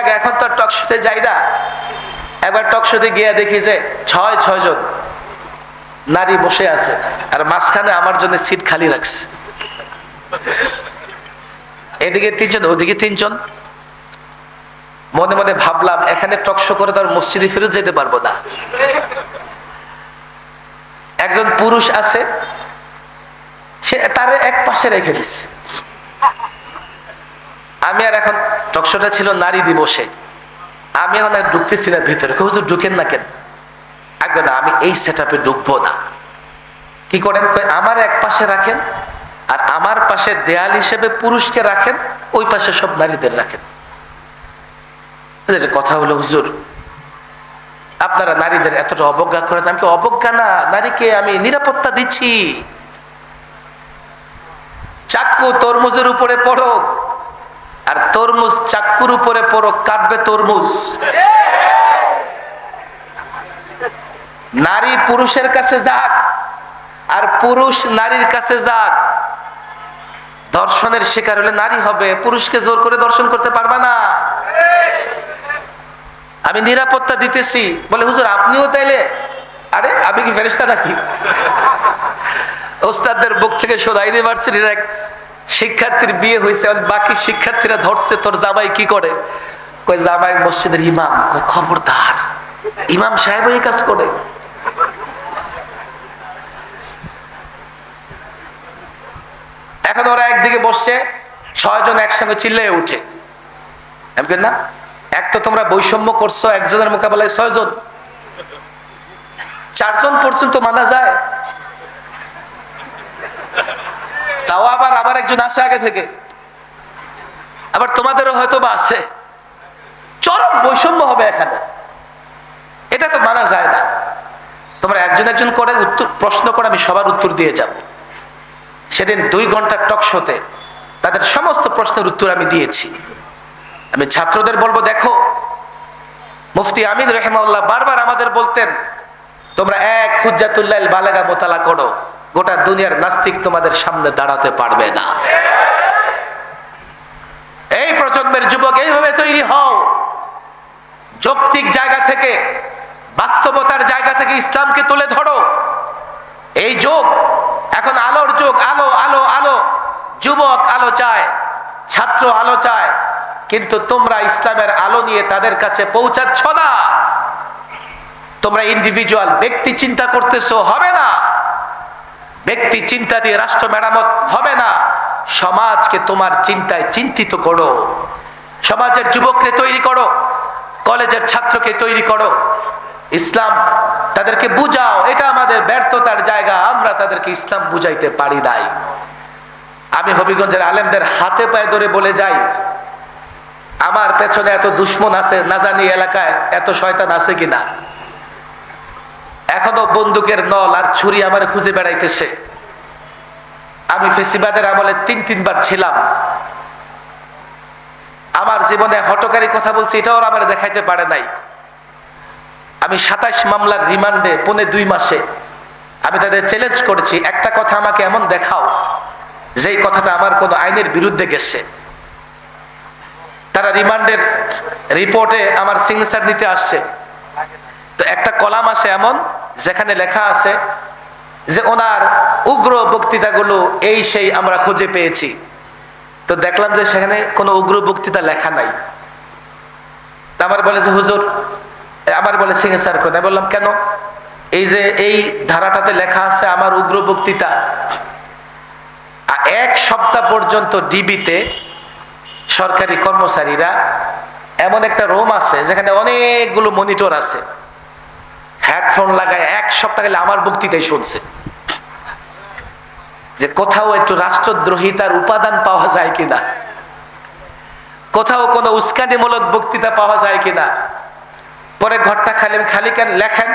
আগে এখন তো টক শোতে যাই না। একবার টক শোতে গিয়ে দেখি যে ছয় ছয় জন নারী বসে আছে আর মাঝখানে আমার জন্য সিট খালি রাখছে। এদিকে তিনজন, ওদিকে তিনজন। মনে মনে ভাবলাম, এখানে টকশো করে তো আর মসজিদে ফেরত যেতে পারব না। একজন পুরুষ আছে, সে তার এক পাশে রেখে দিচ্ছে আমি আর এখন টকশোটা ছিল নারী দিবসে। আমি এখন ঢুকতেছি না ভিতরে। হুজুর, ঢুকেন না কেন? আগে না, আমি এই সেট আপে ঢুকবো না। কি করেন? আমার এক পাশে রাখেন আর আমার পাশে দেয়াল হিসেবে পুরুষকে রাখেন, ওই পাশে সব নারীদের রাখেন। কথা হলো, হুজুর, আপনারা নারীদের এতটা অবজ্ঞা করেন, আমি অবজ্ঞা না? নারীকে আমি নিরাপত্তা দিচ্ছি। চাক্কু তরমুজের উপরে পড়ক আর তরমুজ চাক্কুর উপরে পড়ক কাটবে তরমুজ। নারী পুরুষের কাছে যাক, আর পুরুষ নারীর কাছে যাক। দর্শনের শিকার হলে নারী হবে, পুরুষকে জোর করে দর্শন করতে পারবা না। আমি নিরাপত্তা দিতেছি। বলে, হুজুর, আপনিও তাইলে আরে, আমি কি ফেরেস্তা নাকি? ওস্তাদদের বুক থেকে শোধা ইউনিভার্সিটির এক শিক্ষার্থীর বিয়ে হয়েছে বাকি শিক্ষার্থীরা ধরছে, তোর জামাই কি করে? কই জামাই মসজিদের ইমাম। খবরদার। ইমাম সাহেব এই কাজ করে। এখন ওরা একদিকে বসছে, ছয়জন একসঙ্গে চিল্লে উঠে। না, এক তো তোমরা বৈষম্য করছ, একজনের মোকাবেলায় ছয়জন। চারজন পর্যন্ত মানা যায়। তাও আবার আবার একজন আসে আগে থেকে। আবার তোমাদেরও হয়তো বা আছে। চরম বৈষম্য হবে এখানে। এটা তো মানা যায় না। তোমরা একজন একজন করে উত্তর, প্রশ্ন করে আমি সবার উত্তর দিয়ে যাব। সেদিন দুই ঘণ্টার টক শোতে তাদের সমস্ত প্রশ্নের উত্তর আমি দিয়েছি। আমি ছাত্রদের বলব, দেখো, মুফতি আমিন রহমাউল্লাহ বারবার আমাদের বলতেন, তোমরা এক হুজ্জাতুল্লাহ বালাগা মোতালা করো। গোটা দুনিয়ার নাস্তিক তোমাদের সামনে দাঁড়াতে পারবে না। এই প্রজন্মের যুবক, এইভাবে তৈরি হও। যৌক্তিক জায়গা থেকে, বাস্তবতার জায়গা থেকে ইসলামকে তুলে ধরো। এই যুগ, এখন আলোর যুগ, আলো আলো আলো। যুবক আলো চায়, ছাত্র আলো চায়, কিন্তু তোমরা ইসলামের আলো নিয়ে তাদের কাছে পৌঁছাচ্ছ না। তোমরা ইন্ডিভিজুয়াল ব্যক্তি চিন্তা করতেছো, হবে না। ব্যক্তি চিন্তা দিয়ে রাষ্ট্র মেরামত হবে না। সমাজকে তোমার চিন্তায় চিন্তিত করো। সমাজের যুবককে তৈরি করো। কলেজের ছাত্রকে তৈরি করো। ইসলাম তাদেরকে বুঝাও। এটা আমাদের ব্যর্থতার জায়গা। আমরা তাদেরকে ইসলাম বুঝাইতে পারি নাই। আমি হবিগঞ্জের আলেমদের হাতে পায়ে ধরে বলে যাই, আমার পেছনে এত দুশ্মন আছে, না জানি এলাকায় এত শয়তান আছে কিনা। এখনও বন্দুকের নল আর ছুরি আমার খুঁজে বেড়াইতেছে। আমি ফেসিবাদের আমলে তিন তিনবার ছিলাম। আমার জীবনে হটকারী কথা বলছি, এটাও আমার দেখাইতে পারে নাই। আমি সাতাইশ মামলার রিমান্ডে পনে দুই মাসে আমি তাদের চ্যালেঞ্জ করেছি, একটা কথা আমাকে এমন দেখাও, যেই কথাটা আমার কোনো আইনের বিরুদ্ধে গেছে। তারা রিমান্ডের রিপোর্টে আমার সিগনেচার নিতে আসছে। একটা কলাম আছে এমন, যেখানে লেখা আছে যে ওনার উগ্র বক্তৃতাগুলো এই সেই আমরা খুঁজে পেয়েছি। তো দেখলাম যে সেখানে কোনো উগ্র বক্তৃতা লেখা নাই। আমার বলে যে, হুজুর, আমার বলে সিগনেচার করে। আমি বললাম, কেন? এই যে এই ধারাটাতে লেখা আছে, আমার উগ্র বক্তৃতা। এক সপ্তাহ পর্যন্ত ডিবিতে সরকারি কর্মচারীরা এমন একটা রুম আছে, যেখানে অনেকগুলো মনিটর আছে। হেডফোন লাগায় এক সপ্তাহ গেলে আমার বক্তৃতাই শুনছে। যে কোথাও একটু রাষ্ট্রদ্রোহিতার উপাদান পাওয়া যায় কিনা? কোথাও কোনো উস্কানিমূলক বক্তৃতা পাওয়া যায় কিনা? পরে ঘরটা খালি খালি কেন লেখেন?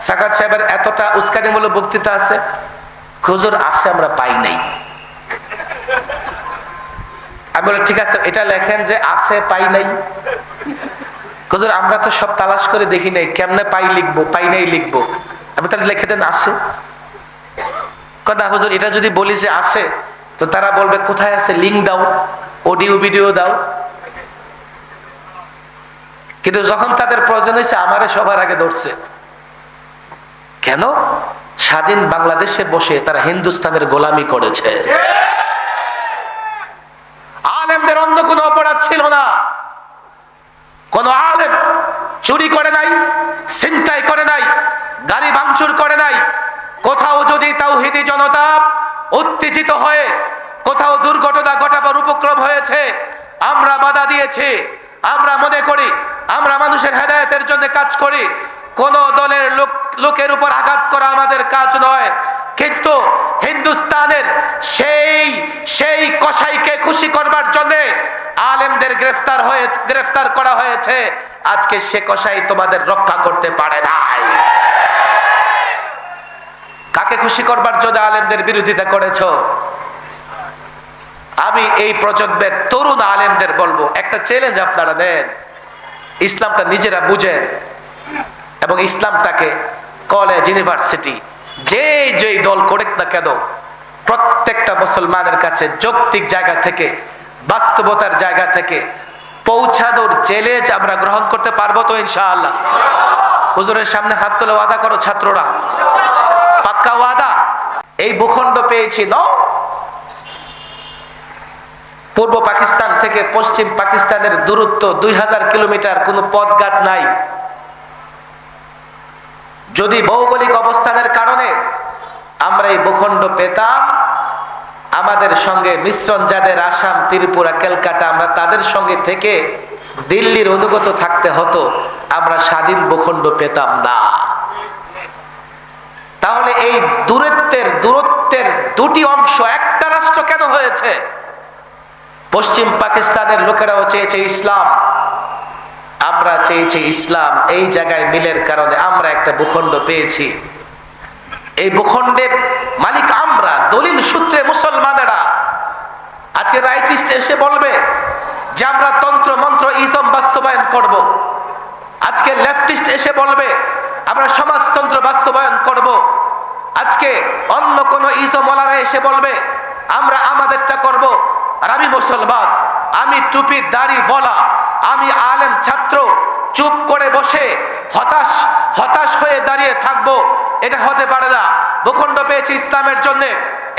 সাকাত সাহেবের এতটা উস্কানিমূলক বক্তৃতা আছে? খুজুর আছে আমরা পাই নাই। আমি বলি ঠিক আছে, এটা লেখেন যে আছে, পাই নাই। হুজুর আমরা তো সব তালাশ করে দেখি নাই, কেমনে পাই লিখব, পাই নাই লিখব? আমি তাহলে লিখে দেন, আছে? কথা হুজুর, এটা যদি বলি যে আছে, তো তারা বলবে, কোথায় আছে? লিঙ্ক দাও, অডিও, ভিডিও দাও। কিন্তু যখন তাদের প্রয়োজন হয়েছে, আমারে সবার আগে ধরছে। কেন? স্বাধীন বাংলাদেশে বসে তারা হিন্দুস্তানের গোলামি করেছে। আলেমদের অন্য কোনো অপরাধ ছিল না। কোন আলেম চুরি করে নাই, ছিনতাই করে নাই, গাড়ি ভাঙচুর করে নাই, কোথাও যদি তাওহিদি জনতা উত্তেজিত হয়ে কোথাও দুর্ঘটনা ঘটাবার উপক্রম হয়েছে, আমরা বাধা দিয়েছি, আমরা মনে করি, আমরা মানুষের হেদায়তের জন্য কাজ করি, কোন দলের লোক, লোকের উপর আঘাত করা আমাদের কাজ নয়। কিন্তু হিন্দুস্তানের সেই সেই কসাইকে খুশি করবার জন্য আলেমদের গ্রেফতার হয়ে গ্রেফতার করা হয়েছে। আজকে সে কসাই তোমাদের রক্ষা করতে পারে নাই। কাকে খুশি করবার জন্য আলেমদের বিরোধিতা করেছ? আমি এই প্রজন্মের তরুণ আলেমদের বলব, একটা চ্যালেঞ্জ আপনারা নেন। ইসলামটা নিজেরা বুঝেন এবং ইসলামটাকে কলেজ ইউনিভার্সিটি যে যেই দল করুক না কেন, প্রত্যেকটা মুসলমানের কাছে যৌক্তিক জায়গা থেকে বাস্তবতার জায়গা থেকে পৌঁছানোর চ্যালেঞ্জ আমরা গ্রহণ করতে পারব তো ইনশাআল্লাহ। হুজুরের সামনে হাত তুলে ওয়াদা করো ছাত্ররা। পাক্কা ওয়াদা? এই ভূখণ্ড পেয়েছি ন পূর্ব পাকিস্তান থেকে পশ্চিম পাকিস্তানের দূরত্ব দুই হাজার কিলোমিটার, কোনো পথঘাট নাই। যদি ভৌগোলিক অবস্থানের কারণে আমরা এই ভূখণ্ড পেতাম আমাদের সঙ্গে মিশ্রণ যাদের আসাম, ত্রিপুরা, ক্যালকাটা, আমরা তাদের সঙ্গে থেকে দিল্লির অনুগত থাকতে হতো, আমরা স্বাধীন ভূখণ্ড পেতাম না। তাহলে এই দূরত্বের দূরত্বের দুটি অংশ, একটা রাষ্ট্র কেন হয়েছে? পশ্চিম পাকিস্তানের লোকেরাও চেয়েছে ইসলাম। আমরা চেয়েছি ইসলাম, এই জায়গায় মিলের কারণে আমরা একটা ভূখণ্ড পেয়েছি। এই ভূখণ্ডের মালিক আমরা, দলিল সূত্রে মুসলমানেরা আজকে রাইটিস্ট এসে বলবে যে আমরা তন্ত্র, মন্ত্র ইজম বাস্তবায়ন করব। আজকে লেফটিস্ট এসে বলবে আমরা সমাজতন্ত্র বাস্তবায়ন করব। আজকে অন্য কোন ইজমলারা এসে বলবে আমরা আমাদেরটা করব। আর আমি মুসলমান, আমি টুপি, দাড়ি, বলা, আমি আলেম ছাত্র, চুপ করে বসে হতাশ হতাশ হয়ে দাঁড়িয়ে থাকব এটা হতে পারে না। ভূখণ্ড পেয়েছে ইসলামের জন্য।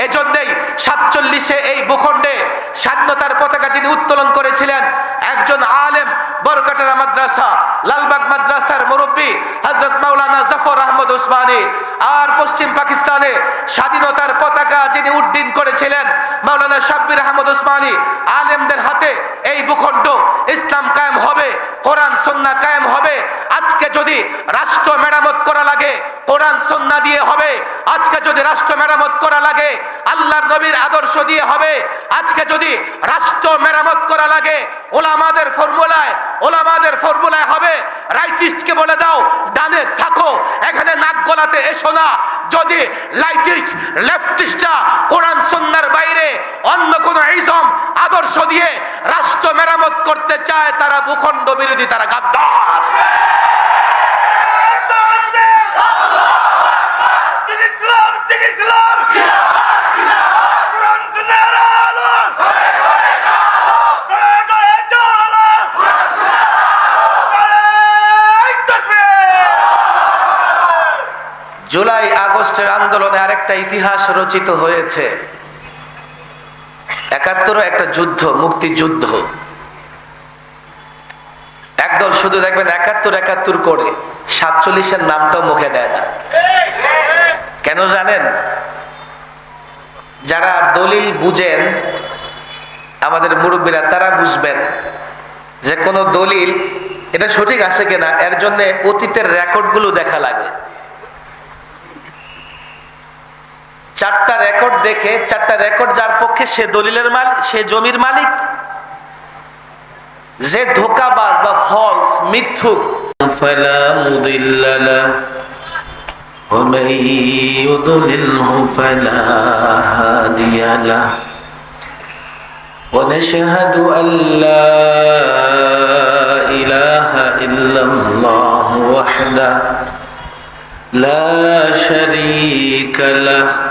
এজন্যই সাতচল্লিশে এই ভূখণ্ডে স্বাধীনতার পতাকা যিনি উত্তোলন করেছিলেন, একজন আলেম বরকাটারা মাদ্রাসা, লালবাগ মাদ্রাসার মুরব্বী হজরত মাওলানা জফর আহমদ উসমানী আর পশ্চিম পাকিস্তানে স্বাধীনতার পতাকা যিনি উড্ডীন করেছিলেন, মাওলানা শাব্বির আহমদ উসমানী আলেমদের হাতে এই ভূখণ্ড ইসলাম কায়েম হবে, কোরআন, সন্না কায়েম হবে। আজকে যদি রাষ্ট্র মেরামত করা লাগে, কোরআন, সন্না দিয়ে হবে। আজকে যদি রাষ্ট্র মেরামত করা লাগে, আল্লাহর নবীর আদর্শ দিয়ে হবে। আজকে যদি রাষ্ট্র মেরামত করা লাগে, ওলামাদের ফর্মুলায় ওলামাদের ফর্মুলায় হবে। রাইটিস্টকে বলে দাও, ডানে থাকো, এখানে নাক গলাতে এসো। না যদি লাইটিস্ট লেফটিস্টরা কোরআন সন্ন্যার বাইরে অন্য কোন ইজম আদর্শ দিয়ে রাষ্ট্র মেরামত করতে চায় তারা ভূখণ্ড বিরোধী তারা গাদ্দার। ইসলাম ইসলাম কোরআন সুন্নাহর আলো করে করে চলো নারায়ে তাকবীর জুলাই আগস্টের আন্দোলনে আরেকটা ইতিহাস রচিত হয়েছে। একাত্তর একটা যুদ্ধ, মুক্তিযুদ্ধ। একদল শুধু দেখবেন একাত্তর একাত্তর করে, সাতচল্লিশের নামটাও মুখে দেয় না। কেন জানেন? যারা দলিল বুঝেন, আমাদের মুরব্বীরা তারা বুঝবেন যে কোনো দলিল, এটা সঠিক আছে কিনা, এর জন্য অতীতের রেকর্ডগুলো দেখা লাগে। চারটা রেকর্ড দেখে, চারটা রেকর্ড যার পক্ষে সে দলিলের মালিক সে জমির মালিক। যে ধোকাবাজ বা ফলস মিথ্যুক। ونشهد أن لا إله إلا الله وحده لا شريك له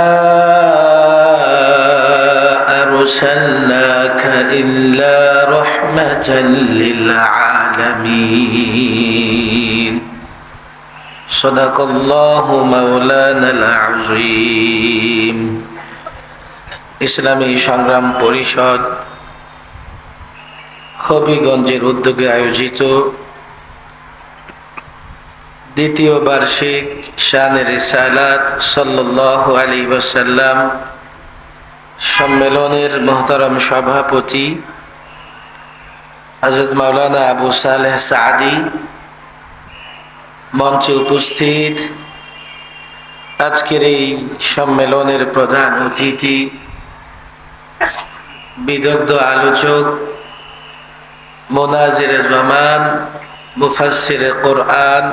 للعالمين صدق الله مولانا العظيم ইসলামী সংগ্রাম পরিষদ হবিগঞ্জের উদ্যোগে আয়োজিত দ্বিতীয় বার্ষিক শানের সালাত সাল্লাহ আলী ওসাল্লাম সম্মেলনের মহতারম সভাপতি হজরত মাওলানা আবু সালেহ সাদি মঞ্চে উপস্থিত। আজকের এই সম্মেলনের প্রধান অতিথি, বিদগ্ধ আলোচক মোনাজির জমান মুফাসির কোরআন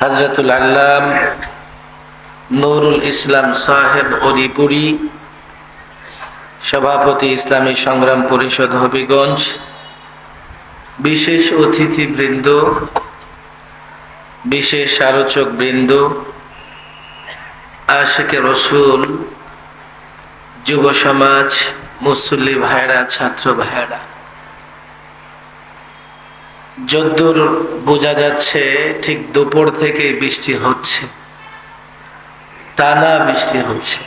হজরতুল আল্লাম, নুরুল ইসলাম সাহেব অরিপুরি সভাপতি ইসলামী সংগ্রাম পরিষদ হবিগঞ্জ, বিশেষ অতিথিবৃন্দ, বিশেষ আলোচক বৃন্দ আশেকে রসুল, যুব সমাজ, মুসল্লি ভাইরা ছাত্র ভাইরা যদ্দূর বোঝা যাচ্ছে, ঠিক দুপুর থেকে বৃষ্টি হচ্ছে, টানা বৃষ্টি হচ্ছে।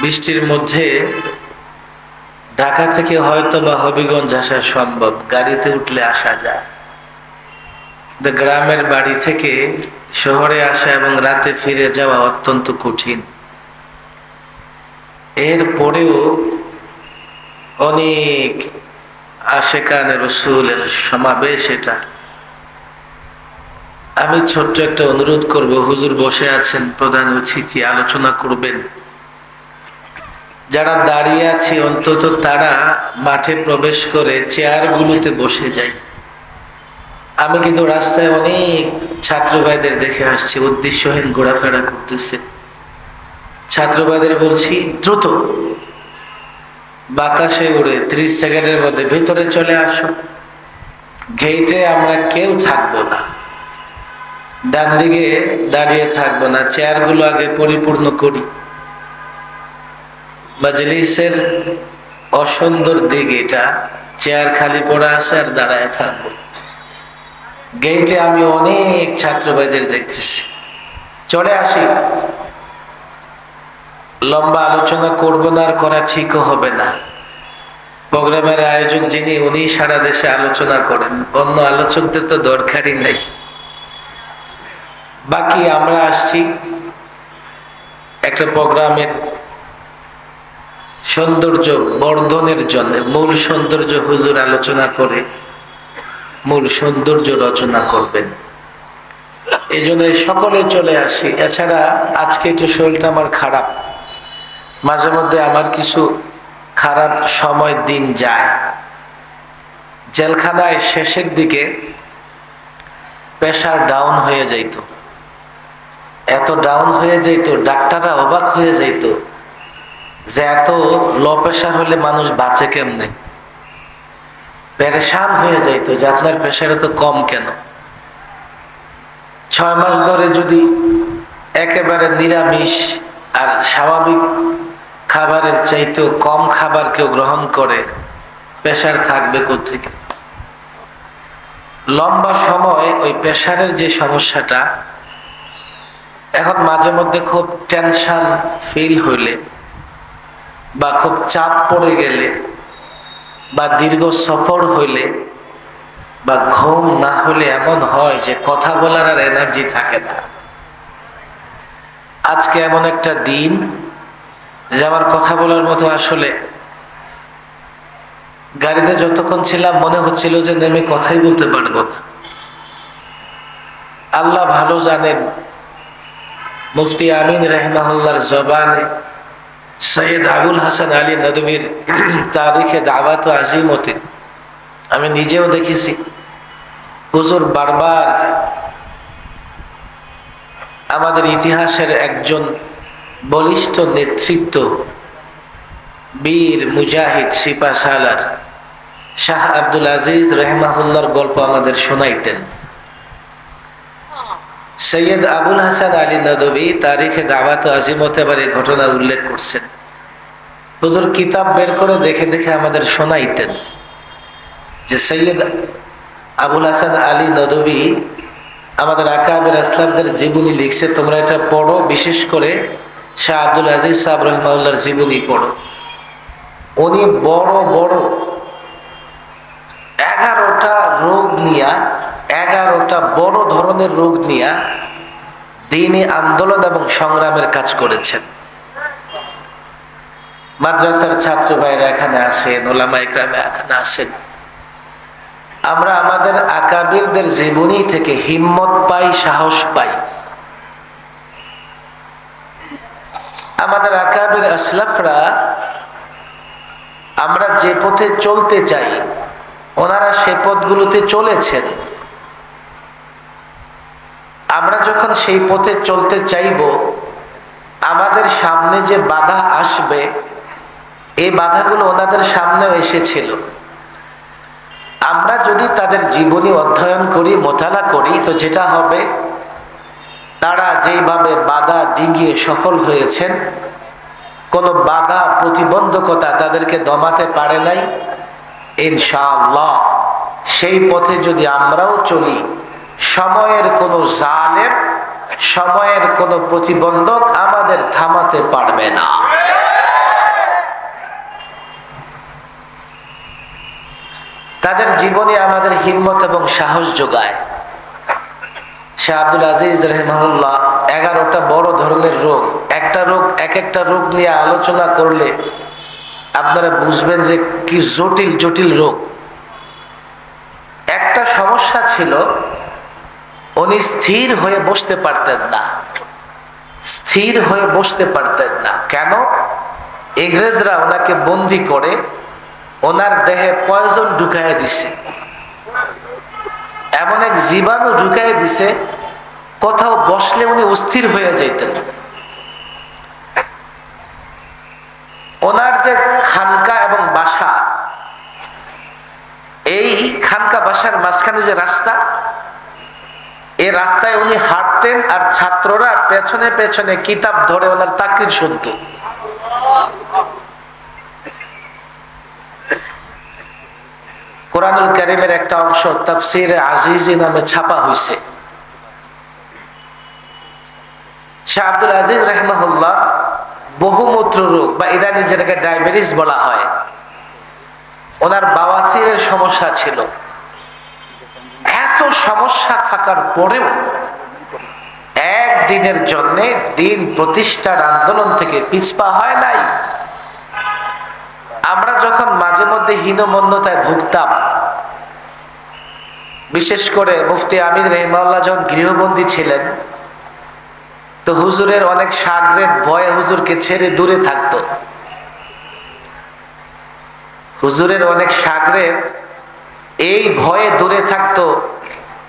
বৃষ্টির মধ্যে ঢাকা থেকে হয়তো বা হবিগঞ্জ আসা সম্ভব, গাড়িতে উঠলে আসা যায়। গ্রামের বাড়ি থেকে শহরে আসা এবং রাতে ফিরে যাওয়া অত্যন্ত কঠিন। এরপরেও অনেক আশেকান রসুলের সমাবেশ এটা। আমি ছোট্ট একটা অনুরোধ করব, হুজুর বসে আছেন, প্রধান অতিথি আলোচনা করবেন। যারা দাঁড়িয়ে আছে, অন্তত তারা মাঠে প্রবেশ করে চেয়ারগুলোতে বসে যায়। আমি কিন্তু রাস্তায় অনেক ছাত্র ভাইদের দেখে আসছি, উদ্দেশ্যহীন ঘোরাফেরা করতেছে। ছাত্র ভাইদের বলছি, দ্রুত, বাতাসে উড়ে ত্রিশ সেকেন্ডের মধ্যে ভেতরে চলে আসো। গেইটে আমরা কেউ থাকব না। ডান দিকে দাঁড়িয়ে থাকব না, চেয়ারগুলো আগে পরিপূর্ণ করি। মজলিসের অসুন্দর দিক এটা। চেয়ার খালি পড়ে আছে আর দাঁড়ায় থাকব। গেইটে আমি অনেক ছাত্র ভাইদের দেখতেছি। চলে আসি। লম্বা আলোচনা করব না আর করা ঠিকও হবে না। প্রোগ্রামের আয়োজক যিনি, উনি সারা দেশে আলোচনা করেন। অন্য আলোচকদের তো দরকারই নেই। বাকি আমরা আসছি। একটা প্রোগ্রামের সৌন্দর্য বর্ধনের জন্য, মূল সৌন্দর্য হুজুর আলোচনা করে, মূল সৌন্দর্য রচনা করবেন। এই জন্য সকলে চলে আসি। এছাড়া আজকে একটু শরীরটা আমার খারাপ। মাঝে মধ্যে আমার কিছু খারাপ সময় দিন যায়। জেলখানায় শেষের দিকে প্রেশার ডাউন হয়ে যাইত। এত ডাউন হয়ে যাইত, ডাক্তাররা অবাক হয়ে যাইত। যে এত লো প্রেশার হলে মানুষ বাঁচে কেমনে? পেরেশান হয়ে যাইত যে আপনার প্রেশার এত কম কেন? ছয় মাস ধরে যদি একেবারে নিরামিষ আর স্বাভাবিক খাবারের চাইতেও কম খাবার কেউ গ্রহণ করে প্রেশার থাকবে থেকে লম্বা সময় ওই প্রেশারের যে সমস্যাটা, এখন মাঝে মধ্যে খুব টেনশন ফিল হইলে বা খুব চাপ পড়ে গেলে বা দীর্ঘ সফর হইলে বা ঘুম না হলে এমন হয় যে কথা বলার আর এনার্জি থাকে না। আজকে এমন একটা দিন যে আমার কথা বলার মতো আসলে গাড়িতে যতক্ষণ ছিলাম মনে হচ্ছিল যে নেমে কথাই বলতে পারব না। আল্লাহ ভালো জানেন, মুফতি আমিন রহমাহুল্লার জবানে সৈয়দ আবুল হাসান আলী নদীর তারিখে দাওয়াত আজিমতে আমি নিজেও দেখেছি। হুজুর বারবার আমাদের ইতিহাসের একজন বলিষ্ঠ নেতৃত্ব, বীর মুজাহিদ সিপা সালার, শাহ আব্দুল আজিজ রহমাহুল্লার গল্প আমাদের শোনাইতেন। সৈয়দ আবুল হাসান আলী নদবী তারিখে দাওয়াত আজিমত এবার এই ঘটনা উল্লেখ করছেন। হুজুর কিতাব বের করে দেখে দেখে আমাদের শোনাইতেন যে সৈয়দ আবুল হাসান আলী নদবী আমাদের আকাবের আসলামদের জীবনী লিখছে, তোমরা এটা পড়ো, বিশেষ করে শাহ আব্দুল আজিজ সাহেব রহমাউল্লার জীবনী পড়ো। উনি বড় বড় এগারোটা রোগ নিয়া এগারোটা বড় ধরনের রোগ নিয়া দিনই আন্দোলন এবং সংগ্রামের কাজ করেছেন। মাদ্রাসার ছাত্র ভাইরা এখানে আসেন ওলামা ইকরামে এখানে আসেন। আমরা আমাদের আকাবিরদের জীবনী থেকে হিম্মত পাই, সাহস পাই। আমাদের আকাবির আসলাফরা আমরা যে পথে চলতে চাই, ওনারা সে পথগুলোতে চলেছেন। আমরা যখন সেই পথে চলতে চাইব, আমাদের সামনে যে বাধা আসবে এই বাধাগুলো ওনাদের সামনেও এসেছিল। আমরা যদি তাদের জীবনী অধ্যয়ন করি, মোতালা করি, তো যেটা হবে, তারা যেইভাবে বাধা ডিঙ্গিয়ে সফল হয়েছেন, কোনো বাধা প্রতিবন্ধকতা তাদেরকে দমাতে পারে নাই, ইনশাআল্লাহ। সেই পথে যদি আমরাও চলি সময়ের কোনো জালেম, সময়ের কোনো প্রতিবন্ধক আমাদের থামাতে পারবে না। তাদের জীবনে আমাদের হিম্মত এবং সাহস যোগায়। শাহ আব্দুল আজিজ রহমাহুল্লাহ, এগারোটা বড় ধরনের রোগ। একটা রোগ, এক একটা রোগ নিয়ে আলোচনা করলে আপনারা বুঝবেন যে কি জটিল জটিল রোগ। একটা সমস্যা ছিল উনি স্থির হয়ে বসতে পারতেন না। স্থির হয়ে বসতে পারতেন না। কেন? ইংরেজরা ওনাকে বন্দি করে ওনার দেহে পয়জন ঢুকাইয়া দিছে। এমন এক জীবাণু ঢুকাই দিছে, কোথাও বসলে উনি অস্থির হয়ে যাইতেন। ওনার যে খানকা এবং বাসা, এই খানকা বাসার মাঝখানে যে রাস্তা এই রাস্তায় উনি হাঁটতেন আর ছাত্ররা পেছনে পেছনে কিতাব ধরে ওনার তাকরির শুনত। কোরআনুল করিমের একটা অংশ তফসির আজিজি নামে ছাপা হয়েছে শাহ আব্দুল আজিজ রহমাহুল্লাহ বহুমূত্র রোগ বা ইদানি যেটাকে ডায়াবেটিস বলা হয়, ওনার বাওয়াসিরের সমস্যা ছিল। সমস্যা থাকার পরেও একদিনের জন্য দিন প্রতিষ্ঠার আন্দোলন থেকে পিছপা হয় নাই। আমরা যখন মাঝে মধ্যে হীনমন্যতায় ভুগতাম, বিশেষ করে মুফতি আমির রহমাল্লাহ যখন গৃহবন্দী ছিলেন, তো হুজুরের অনেক সাগরেদ ভয়ে হুজুরকে ছেড়ে দূরে থাকতো। হুজুরের অনেক সাগরেদ এই ভয়ে দূরে থাকতো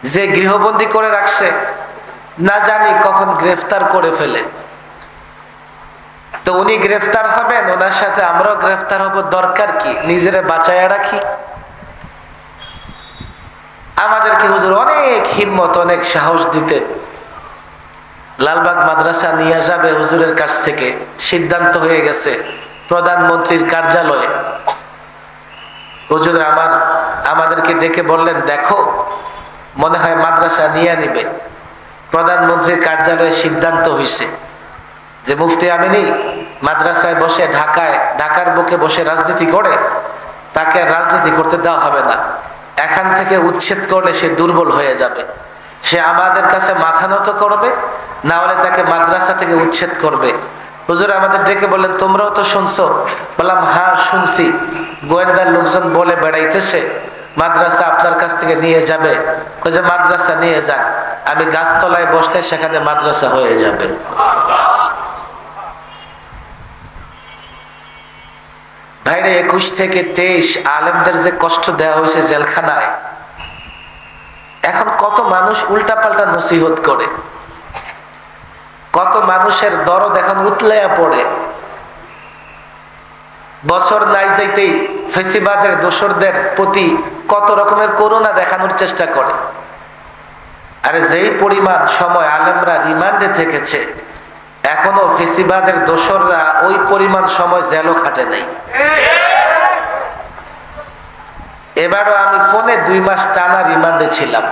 যে গৃহবন্দী করে রাখছে, না জানি কখন গ্রেফতার করে ফেলে। তো উনি গ্রেফতার হবেন, ওনার সাথে আমরাও গ্রেফতার হব, দরকার কি? নিজেরা বাঁচাইয়া রাখি। আমাদেরকে হুজুর অনেক হিম্মত, অনেক সাহস দিতেন লালবাগ মাদ্রাসা নিয়ে যাবে হুজুরের কাছ থেকে, সিদ্ধান্ত হয়ে গেছে, প্রধানমন্ত্রীর কার্যালয়ে। হুজুর আমার, আমাদেরকে ডেকে বললেন, দেখো মনে হয় মাদ্রাসা নিয়ে নিবে। প্রধানমন্ত্রীর কার্যালয়ে সিদ্ধান্ত হয়েছে যে মুফতি আমিনী মাদ্রাসায় বসে ঢাকায়, ঢাকার বুকে বসে রাজনীতি করে, তাকে রাজনীতি করতে দেওয়া হবে না। এখান থেকে উচ্ছেদ করলে সে দুর্বল হয়ে যাবে। সে আমাদের কাছে মাথা নত করবে, না হলে তাকে মাদ্রাসা থেকে উচ্ছেদ করবে। হুজুর আমাদের ডেকে বললেন, তোমরাও তো শুনছো? বললাম হ্যাঁ শুনছি। গোয়েন্দার লোকজন বলে বেড়াইতেছে মাদ্রাসা আপনার কাছ থেকে নিয়ে যাবে। যে, মাদ্রাসা নিয়ে যাক। আমি গাছতলায় বসলে সেখানে মাদ্রাসা হয়ে যাবে। ভাইরে, একুশ থেকে তেইশ আলেমদের যে কষ্ট দেওয়া হয়েছে জেলখানায়, এখন কত মানুষ উল্টাপাল্টা নসিহত করে। কত মানুষের দরদ এখন উতলাইয়া পড়ে। বছর নাই যাইতেই ফেসিবাদের দোসরদের প্রতি কত রকমের করুণা দেখানোর চেষ্টা করে। আরে যেই পরিমাণ সময় আলেমরা রিমান্ডে থেকেছে, এখনও ফেসিবাদের দোসররা ওই পরিমাণ সময় জেলও খাটে নাই। এবারও আমি পনে দুই মাস টানা রিমান্ডে ছিলাম।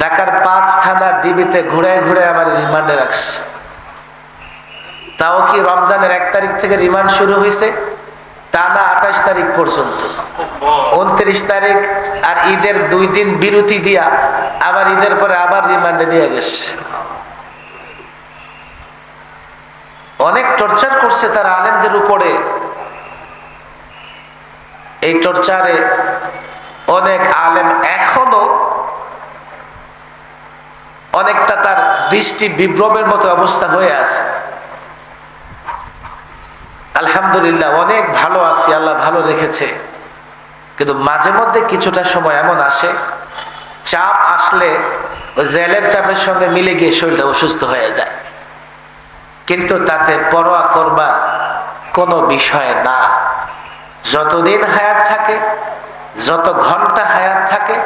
ঢাকার পাঁচ থানার ডিবিতে ঘুরে ঘুরে আমার রিমান্ডে রাখছে। তাও কি রমজানের এক তারিখ থেকে রিমান্ড শুরু হয়েছে টানা আঠাশ তারিখ পর্যন্ত। উনত্রিশ তারিখ আর ঈদের দুই দিন বিরতি দিয়া আবার ঈদের পরে আবার রিমান্ডে দিয়ে গেছে। অনেক টর্চার করছে তার আলেমদের উপরে। এই টর্চারে অনেক আলেম এখনও অনেকটা তার দৃষ্টি বিভ্রমের মতো অবস্থা হয়ে আছে। আলহামদুলিল্লাহ, অনেক ভালো আছি, আল্লাহ ভালো রেখেছে। কিন্তু মাঝে মধ্যে কিছুটা সময় এমন আসে, চাপ আসলে ওই জেলের চাপের সঙ্গে মিলে গিয়ে শরীরটা অসুস্থ হয়ে যায়। কিন্তু তাতে পরোয়া করবার কোনো বিষয় না। যতদিন হায়াত থাকে, যত ঘণ্টা হায়াত থাকে,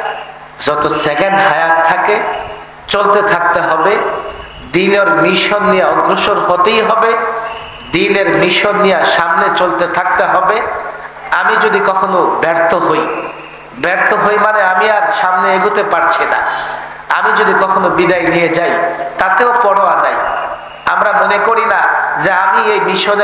যত সেকেন্ড হায়াত থাকে, চলতে থাকতে হবে, দিনের মিশন নিয়ে অগ্রসর হতেই হবে। দিনের মিশন নিয়ে সামনে চলতে থাকতে হবে। আমি যদি কখনো ব্যর্থ হই ব্যর্থ হই মানে আমি আর সামনে এগোতে পারছি না। আমি যদি কখনো বিদায় নিয়ে যাই, তাতেও পরোয়া নাই। আমরা মনে করি না যে আমি এই মিশনের